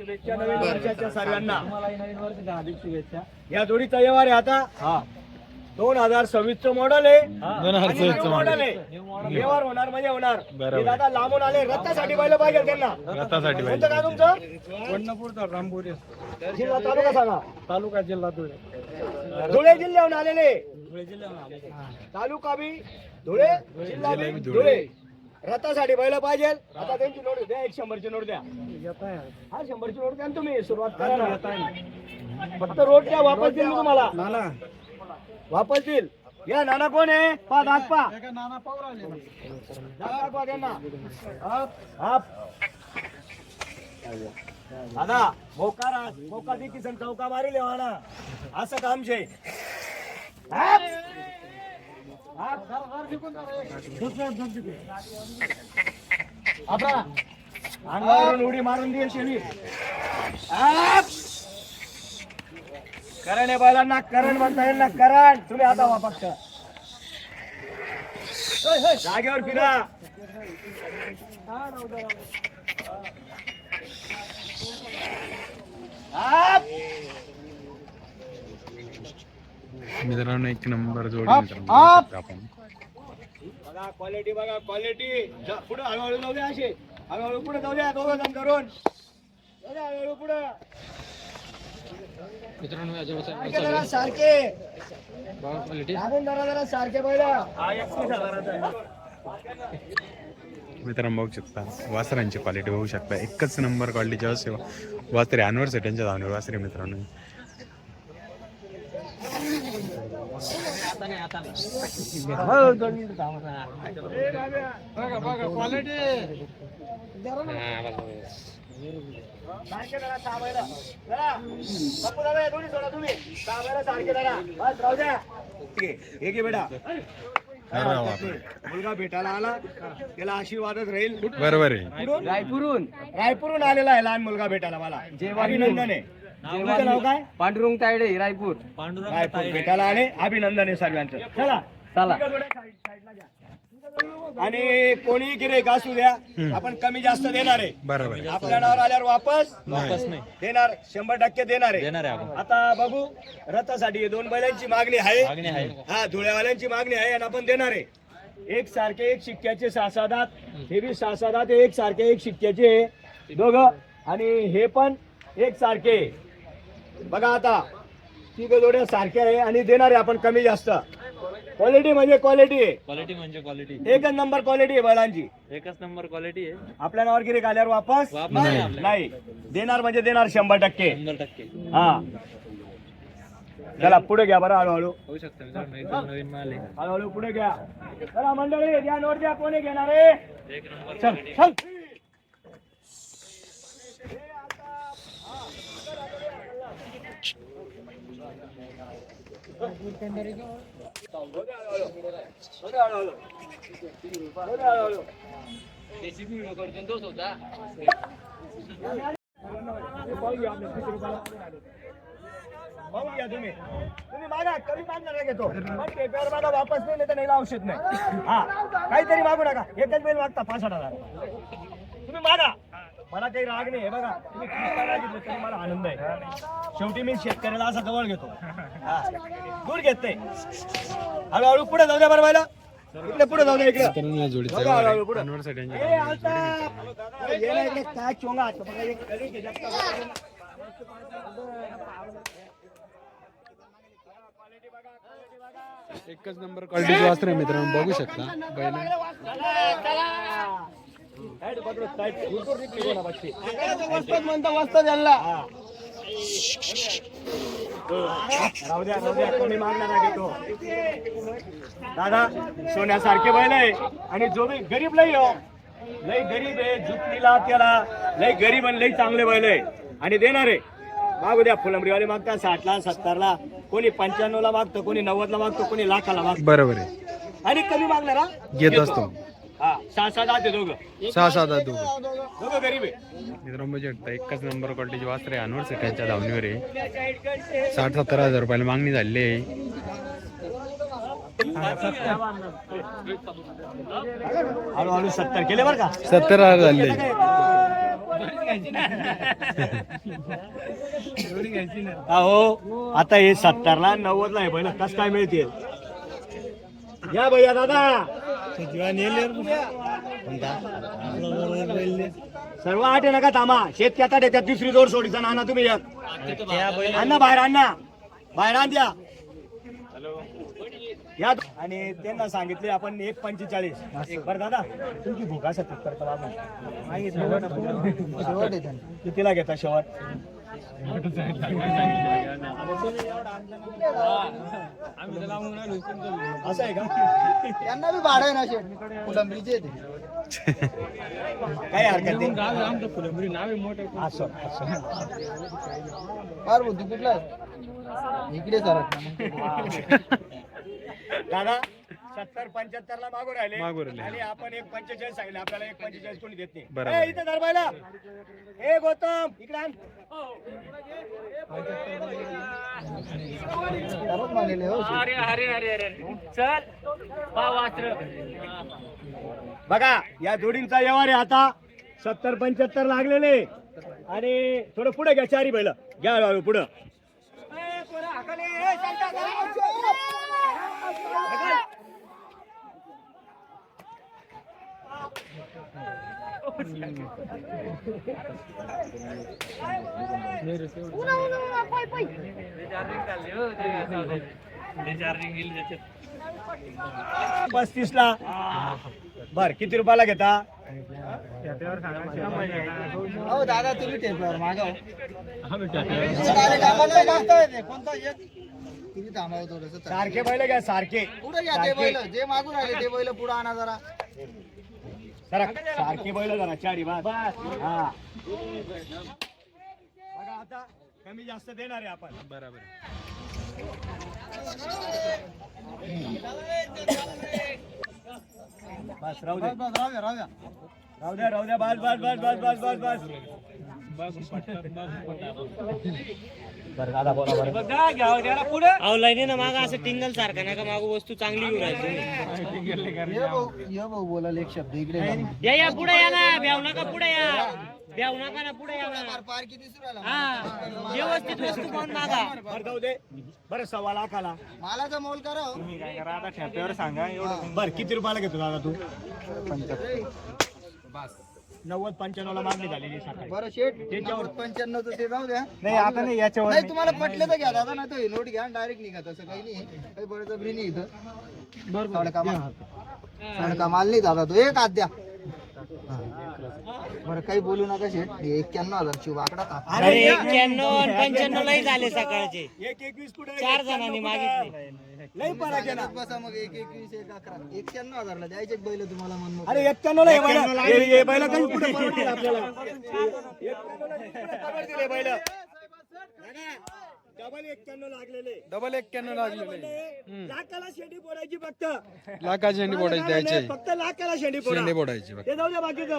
शुभेच्छा नवीन वर्षाच्या सर्वांना तुम्हालाही नवीन वर्षाच्या हार्दिक शुभेच्छा. या जोडीचा व्यवहार आहे आता. हा. दोन हजार सव्वीस च मॉडेल आहे दोन हजार आणि सव्वीस चं नवीन model. model आहे व्यवहार होणार म्हणजे होणार. बरोबर. हे दादा लांबून आले. रथासाठी पाहिलं पाहिजे त्यांना. रथासाठी कोणतं काय पाहिजे. तुमचं? वडनपूरचा रामपुरी जिल्हा तालुका सांगा. तालुका जिल्हा धुळे. धुळे जिल्ह्याहून आलेले. धुळे जिल्ह्यामध्ये तालुका बी धुळे जिल्हा बी धुळे. रथासाठी पहिलं पाहिजे. आता त्यांची नोट द्या एक शंभरची नोट द्या. हा शंभरची नोट द्या ना तुम्ही. सुरुवात करा ना. फक्त रोड द्या वापस देईल मी तुम्हाला. नाना. वापस देईल. या नाना कोण आहे? पा दात पा. नाना त्यांना. अप. दादा मोकारा मोका दे किसन चौका मारी लेवाना असं काम शे. अप. अंगावरून उडी मारून दे शेळी करण आहे बैलांना करण म्हणता येईल ना करण. तुम्ही आता वापस करा जागेवर फिरा. आप. मित्रांनो एक नंबर जोडी मित्रांनो आपण. बघा क्वालिटी बघा क्वालिटी पुढे हळूहळू जाऊ द्या असे हळूहळू पुढे जाऊ द्या दोघं जण करून जाऊ द्या हळूहळू पुढे. सारखे जरा सारखे. जरा मित्रांनो बघू शकता वासरांची क्वालिटी बघू शकता. एकच नंबर क्वालिटीची असे वासरे त्यांच्या धावणीवर वासरे मित्रांनो बघा बघा क्वालिटी सारखे जरा सहा बैलं. जरा. बापू दादा, हे दोन्ही सोडा तुम्ही. सहा बैलं सारखे जरा. बस, राहू द्या. ठीक आहे. हे घे बेटा. मुलगा भेटायला आला. त्याला आशीर्वादच राहील. बरोबर आहे. कुठून? रायपूरहून. रायपूरहून आलेला आहे लहान मुलगा भेटायला मला. अभिनंदन आहे. तुमचं नाव काय? पांडुरंग तायडे रायपूर. रायपूर भेटायला आले अभिनंदन आहे सर्वांचं. चला. चला. आणि कोणी गिरेक असू द्या आपण कमी जास्त देणार आहे. बरोबर आहे. आपल्या नावावर आल्यावर वापस वापस नाही. देणार शंभर टक्के देणार आहे. आता बघू रथासाठी दोन बैलांची मागणी आहे. हा धुळ्यावाल्यांची मागणी आहे आणि आपण देणार आहे. एक सारखे एक शिक्क्याचे सहा सहा दात हे बी सहा सहा दात एक सारखे एक शिक्क्याचे. दोघं. आणि हे पण एक सारखे. बघा आता तिघ जोड्या सारख्या आहे आणि देणार आहे आपण कमी जास्त. क्वालिटी म्हणजे क्वालिटी आहे क्वालिटी म्हणजे क्वालिटी एकच नंबर क्वालिटी आहे बैलांची एकच नंबर क्वालिटी आहे. आपल्या नावावर गिरे आल्यावर वापस नाही. देणार म्हणजे देणार शंभर टक्के. शंभर टक्के. हा. चला पुढे घ्या बरं हळूहळू. होऊ शकतं मित्रांनो एकदम नवीन माल आहे. हळूहळू पुढे घ्या. चला मंडळी द्या नोट द्या कोणी घेणार आहे? एक नंबर चल चल. पाहून तुम्ही तुम्ही मागा कमी मागणार घेतो पण पेपर माझा वापस नाही तर नाही औषध नाही हा काहीतरी मागू नका एकच बेल मागता पाच आठ हजार तुम्ही मागा. मला काही राग नाही बघा. तुम्ही तरी मला आनंद आहे. शेवटी मी शेतकऱ्याला असा जवळ घेतो. हा. दूर घेत नाही. हळूहळू पुढे जाऊ द्या बरं मला इकडे पुढे जाऊ द्या इकडे. मित्रांनो या जोडीचा बघा व्यवहार हळूहळू आहे. पुढे. अनवर यांच्या ए, धावणीवर आता. ये ना इकडे. काय चोंगा हात बघा, एक कली घे, जास्त एकच नंबर क्वालिटीची आहे मित्रांनो बघू शकता. बैल राहू द्या राहू द्या कोणी मागणार घेतो दादा सोन्यासारखे बैल आहे. आणि जो बी गरीब लई हो. लई गरीब आहे झुकणीला त्याला लई गरीब आणि लई चांगले बैल आहे. आणि देणार आहे. मागू द्या फुलंबरीवाले मागतात साठला सत्तरला. कोणी पंच्याण्णवला मागतं कोणी नव्वदला मागतो कोणी लाखाला मागतो. बरोबर आहे. आणि कमी मागणार घेत असतो. सहा सात आहे दोघं. सहा सात दोघं. दोघं गरीब आहे. मित्रांनो शकता एकच नंबर क्वालिटीची वासर आहे अनवर यांच्या धावणीवर आहे. साठ सत्तर हजार रुपयाला मागणी झालेली आहे. हळूहळू सत्तर केले बरं का? सत्तर हजार झाले अहो आता हे सत्तरला नव्वदला आहे पहिलं कस काय मिळतील? या भैया दादा! सर्व आठ नका थांबा. शेत आता त्यात दुसरी जोर सोडीचा. नाना तुम्ही एक. अण्णा बाहेर अण्णा बाहेर आण द्या. या आणि त्यांना सांगितले आपण एक पंचेचाळीस. बरं दादा तुमची भूक असं करतो कितीला घेता शेवट? असं आहे का त्यांना बी भाडं आहे ना शेट फुलंबरीचे ते काही हरकत नाही. असं असं. फार बुद्धी कुठला इकडे सर दादा सत्तर पंच्याहत्तर ला मागून राहिले. मागून राहिले. आणि आपण एक पंचेचाळीस सांगितले. आपल्याला एक पंचेचाळीस कोणी देत नाही. बरोबर. ए, इथं धरबायला ए गौतम इकडे आण. सर्वच मागलेले हो बघा या जोडींचा व्यवहार आहे आता. सत्तर पंच्याहत्तर लागलेले. आणि थोडं पुढे घ्या चारी बैल. घ्या हळूहळू पुढं. पस्तीस ला बर किती रुपयाला घेता? हो दादा तुम्ही टेपवर मागा कोणता तुम्ही थांबावं थोडस हो. सारखे बैल घ्या सारखे. पुढे घ्या ते बैल. जे मागून राहिले ते बैल पुढे आणा जरा. जरा सारखे बैल जरा चारी बास. हा. बघा आता कमी जास्त देणार आहे आपण. बरोबर बस राहू दे. बस राहू द्या राहू द्या. राहू द्या राहू द्या बस बस बस बस बस बस. बस अहो लाईनी ना मागा असं टिंगल सारखा नका मागू वस्तू चांगली राहिली बोलायला एक शब्द इकडे. या या पुढे या ना ब्याव नका पुढे या. ब्याव नका ना पुढे या ना. हा व्यवस्थित वस्तू पाहून मागा. बरं जाऊ दे. बरं सव्वा लाखाला. मालाचा मोल करा हो. बरं किती रुपयाला घेतो दादा तू? नव्वद पंच्याण्णव ला मागणी झालेली सकाळी. बरं शेट त्याच्यावर- पंच्याण्णव तर ते जाऊ द्या. नाही आता नाही याच्यावर नाही तुम्हाला पटलं तर घ्या दादा नाही तर नोट घ्या डायरेक्ट निघा तसं काही नाही. काही बळजबरी नाही इथं. सडका माल. सडका माल नाही दादा तो. एक आद्या बरं काही बोलू नका शेट हे एक्क्याण्णव हजार शिव आकडा का अरे एक्क्याण्णव आणि पंच्याण्णव लाही झाले सकाळचे. एक एकवीस कुठे चार जणांनी मागितले. फरक आहे ना बसा मग एक एकवीस एक अकरा. एक्क्याण्णव हजारला द्यायचे बैल तुम्हाला मन अरे एक्क्याण्णव ला हे बैल हे- हे बैल काही कुठे परवडतील आपल्याला? एक्क्याण्णवला कुठे परवडतील हे बैल? डबल एक्क्याण्णव लागलेले. डबल एक्क्याण्णव लागलेले. लाखाला शेंडी फोडायची फक्त. लाखाची शेंडी फोडायची द्यायचे. फक्त लाखाला शेंडी फोडा. शेंडी फोडायची ते जाऊ द्या बाकीचं.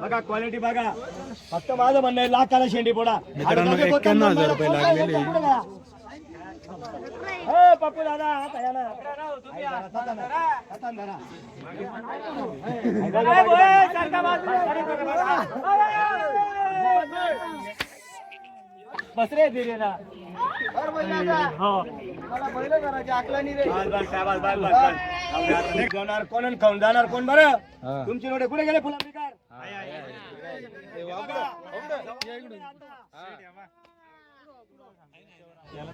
बघा क्वालिटी बघा. फक्त माझं म्हणणं आहे लाखाला शेंडी फोडा. मित्रांनो, आणि 91,000 रुपये लागलेले. हो, पप्पू दादा आता या ना. जरा, ताता ना. ताता ना. आई जरा, सारखा बाजूला. बस रे धीरे ना दादा. हो. मला बैल करायचे आकला नाही रे. बस बस काय बस बस बस बस आपल्या आता नाही जेवणार कोण आणि खाऊन जाणार कोण बरं? तुमची नोटे कुठे गेले फुलांबिकार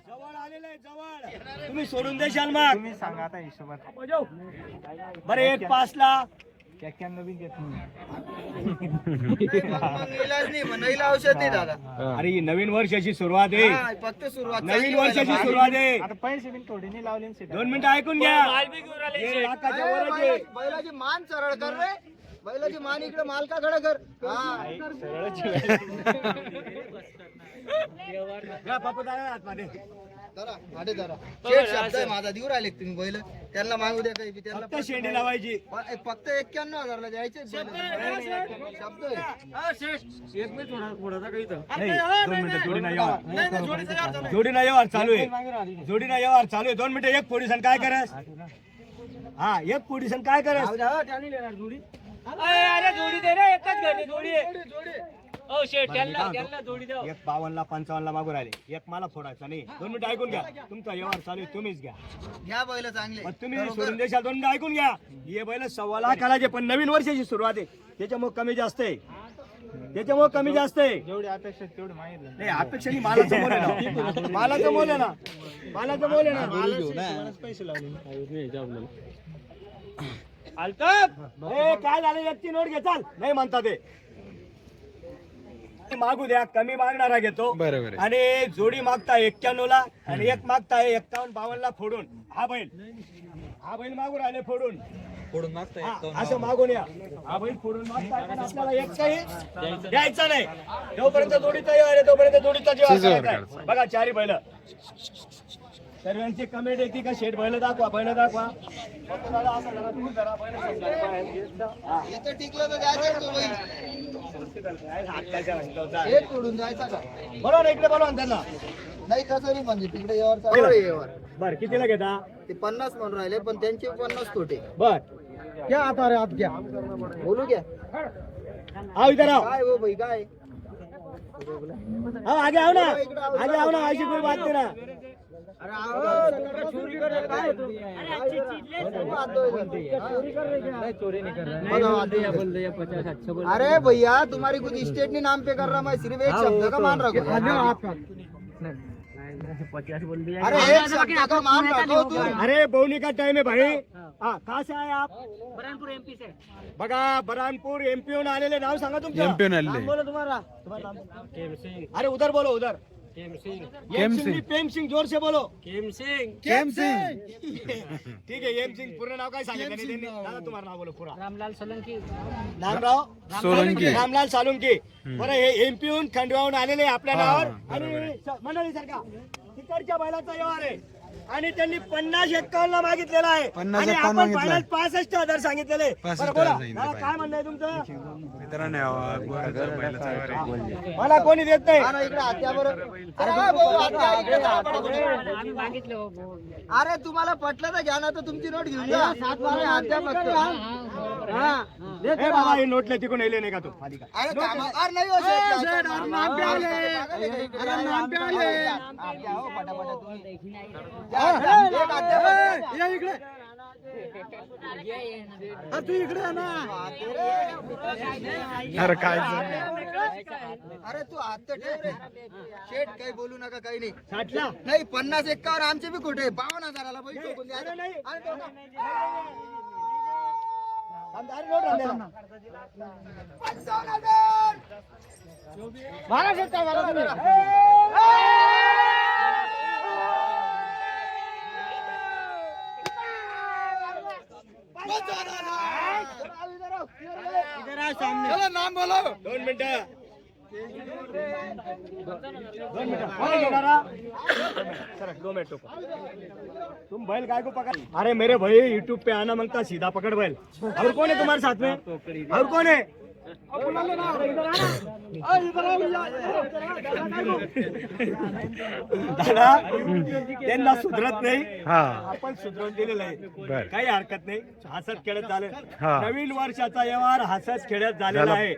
जवळ आलेलं आहे जवळ. तुम्ही सोडून देशाल मग तुम्ही सांगा आता हिशोबात. बरं एक पाच ला इलाज नाही मग औषध नाही. दादा अरे ही नवीन वर्षाची सुरुवात आहे. हा, फक्त सुरुवात. नवीन वर्षाची सुरुवात आहे. दोन मिनिटं ऐकून घ्या. हे लाखाच्या वरच आहे. बैलाची मान सरळ कर रे. बैलाची मान इकडे मालकाकडे कर. हा. माझा देऊ राहिले तुम्ही बैल. त्यांना मागू द्या काही त्यांना शेंडी लावायची. फक्त एक्क्याण्णव हजारला द्यायचे शब्द दोन मिनिटं व्यवहार जोडीना व्यवहार चालू आहे. जोडीना व्यवहार चालू आहे. दोन मिनिटं एक पोलिसन काय करस? हा एक पोलिसन काय करस? अरे अरे जोडी दे रे एकच घरी जोडी आहे. ओ शेट त्यांना त्यांना जोडी द्या. एक बावन्नला पंचावन्नला मागून राहिले. एक मला फोडायचा नाही. दोन मिनिटं ऐकून घ्या. तुमचा व्यवहार चालू आहे तुम्हीच घ्या. घ्या बैल चांगले. मग तुम्ही सोडून देशाल दोन मिनिटं ऐकून घ्या. हे बैल सव्वा लाख आलाचे पण नवीन वर्षाची सुरुवात आहे. त्याच्यामुळे कमी जास्त आहे. त्याच्यामुळे कमी जास्त आहे. जेवढी अपेक्षा तेवढी माहिती नाही. अपेक्षा नाही मालाचं मोल आहे ना. मालाचं मोल आहे ना. मालाचं मोल आहे ना. अल्ताफ काय झालं? एकटी नोट घे चाल. नाही म्हणता ते. मागू द्या कमी मागणारा घेतो. बरोबर आहे. आणि जोडी मागता एक्क्याण्णव ला आणि एक मागता एक्कावन्न बावन्न ला फोडून. हा बैल. हा बैल मागून राहिले फोडून. फोडून मागताय हा, असं मागून या. हा बैल फोडून मागता पण आपल्याला एक काही द्यायचा नाही. जोपर्यंत जोडीचा व्यवहार आहे तोपर्यंत जोडीचा काढायचा. बघा चारी बैल. सर्वांची कमेंट येते का? शेट बैल दाखवा बैल दाखवा. इथं ना इकडे बोलवा त्यांना. नाही तसं नाही म्हणजे तिकडे व्यवहार बर कितीला घेता? ते पन्नास म्हणून राहिले पण त्यांचे पन्नास तोटे. बर. घ्या आता रे आत घ्या. बोलू घ्या. आओ इधर आओ काय हो भाई काय? आगे आओ ना. आगे आओ ना ऐसी कोई बात नहीं ना. अरे तू? अरे भैया तुम्हारी कुछ स्टेट ने नाम पे कर रहा मैं सिर्फ़ एक शब्द का मान रखो अरे एक शब्द का मान रखो तू अरे बोनी का टाइम है भाई। हाँ। कहाँ से आए आप? बरहानपूर एमपी से। बघा बरानपूर एमपी आलेले नाव सांगा तुमचं एमपी आले नाम बोलो तुम्हारा। तुम्हारा अरे उधर बोलो उधर। केम प्रेम सिंह जोर से बोलो. केम सिंग. केम सिंह ठीक है येम सिंह पूर्ण नाव काय सांगितलं नाही त्यांनी? दादा तुम्हाला नाव बोलो पुरा. रामलाल सोलंकी. नामराव सोलंकी. रामलाल सालुंकी. बरं हे एमपी हून खंडवाहून आलेले आहे आपल्या नावावर. आणि मंडळी सारखा तिकडच्या बैलाचा व्यवहार आहे. आणि त्यांनी पन्नास एक्कावन्न मागितलेला आहे पन्नास आणि एक्कावन्न आपण मागितलं. फायनल पासष्ट हजार सांगितलेले पासष्ट बरं बोला हजार सांगितले दादा, पाहिजे. काय म्हणणं आहे तुमचं मित्रांनो या गोऱ्याचा बैलाचा व्यवहार आहे. मला कोणी देत नाही अरे भाऊ, हात्या, इकडे जा, पटापट. आम्ही मागितले. अरे तुम्हाला पटलं तर घ्या ना तर तुमची नोट घेऊन जा अरे हात्या फक्त ए बाबा हे नोटले तिकडून येले नाही का तू खाली का अरे कामा- अरे नाही हो अरे नाम पे आले. अरे नाम पे आले. हा, घ्या हो, पटापट तुम्ही. घ्या, घ्या, एक हात्या फक्त. अरे काय अरे तू हात तर ठेव रे शेठ काही बोलू नका काही नाही साठला नाही पन्नास एक्कावर आमचे बी कुठे बावन्न हजाराला. अरे. अरे ठोका. थांब, अरे नोट आणले ना. पंचावन्न हजार. बारा शेट काय बारा तुम्ही? चला, नाम बोलो। दोन मिनिटं। तुम बैल काय को पकड़ अरे मेरे भाई यूट्यूब पे आना मांगता सीधा पकड़ बैल। और कौन है तुम्हारे साथ में? और कौन है? दादा त्यांना सुधरत नाही. हा. आपण सुधरवून दिलेलं आहे. काही हरकत नाही. हसत खेळत झाले. नवीन वर्षाचा व्यवहार हसत खेळत झालेला झाला. आहे.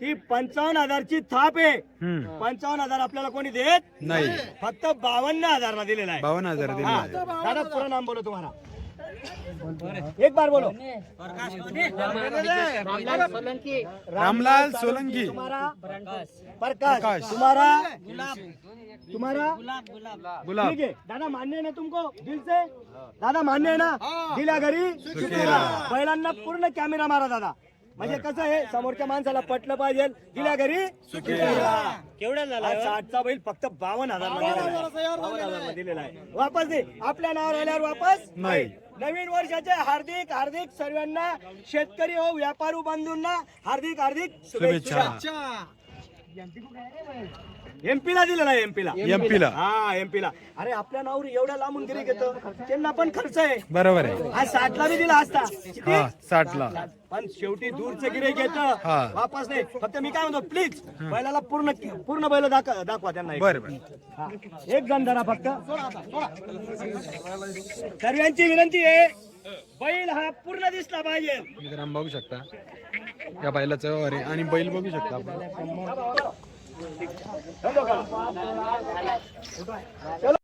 ती पंचावन्न हजारची थाप आहे. हम्म. पंचावन्न हजार आपल्याला कोणी देत नाही. फक्त बावन्न हजारला दिलेला आहे. बावन्न हजार दिले हा. आहे. दादा पूरा नाम बोलो तुम्हारा एक बार बोलो रामलाल सोलंकी. रामलाल सोलंकी तुम्हारा प्रकाश. तुम्हारा तुम्हारा गुलाब. ठीक है दादा मान्य है ना तुमको? दिल से? दादा मान्य आहे ना? दिल्या घरी? सुखीरा. बैलांना पूर्ण कॅमेरा मारा दादा. म्हणजे कसं आहे समोरच्या माणसाला पटलं पाहिजे. दिल्या घरी केवढा झाला साठचा बैल फक्त बावन्न हजार दिलेला आहे. वापस दे. आपल्या नावावर आल्यावर वापस? नाही. नवीन वर्षाचे हार्दिक हार्दिक सर्वांना शेतकरी हो व्यापारू बंधूंना हार्दिक हार्दिक शुभेच्छा. एमपी ला दिलेला आहे एमपी ला. MP ला. हा एमपी ला. अरे आपल्या नावावर एवढ्या लांबून गिरी घेतो त्यांना पण खर्च आहे. बरोबर आहे. आज साठला बी दिला असता. किती? हा साठ ला पण शेवटी दूरचं गिरे घेतं हा. वापस नाही. फक्त मी काय म्हणतो प्लीज बैलाला पूर्ण पूर्ण बैल दाखवा दाखवा त्यांना एक. बरं बरं. हा. एक जण धरा फक्त. सर्वांची विनंती आहे बैल हा पूर्ण दिसला पाहिजे. मित्रांनो बघू शकता. या बैलाचं व्यवहार आहे आणि बैल बघू शकता आपण. चलो का? चलो.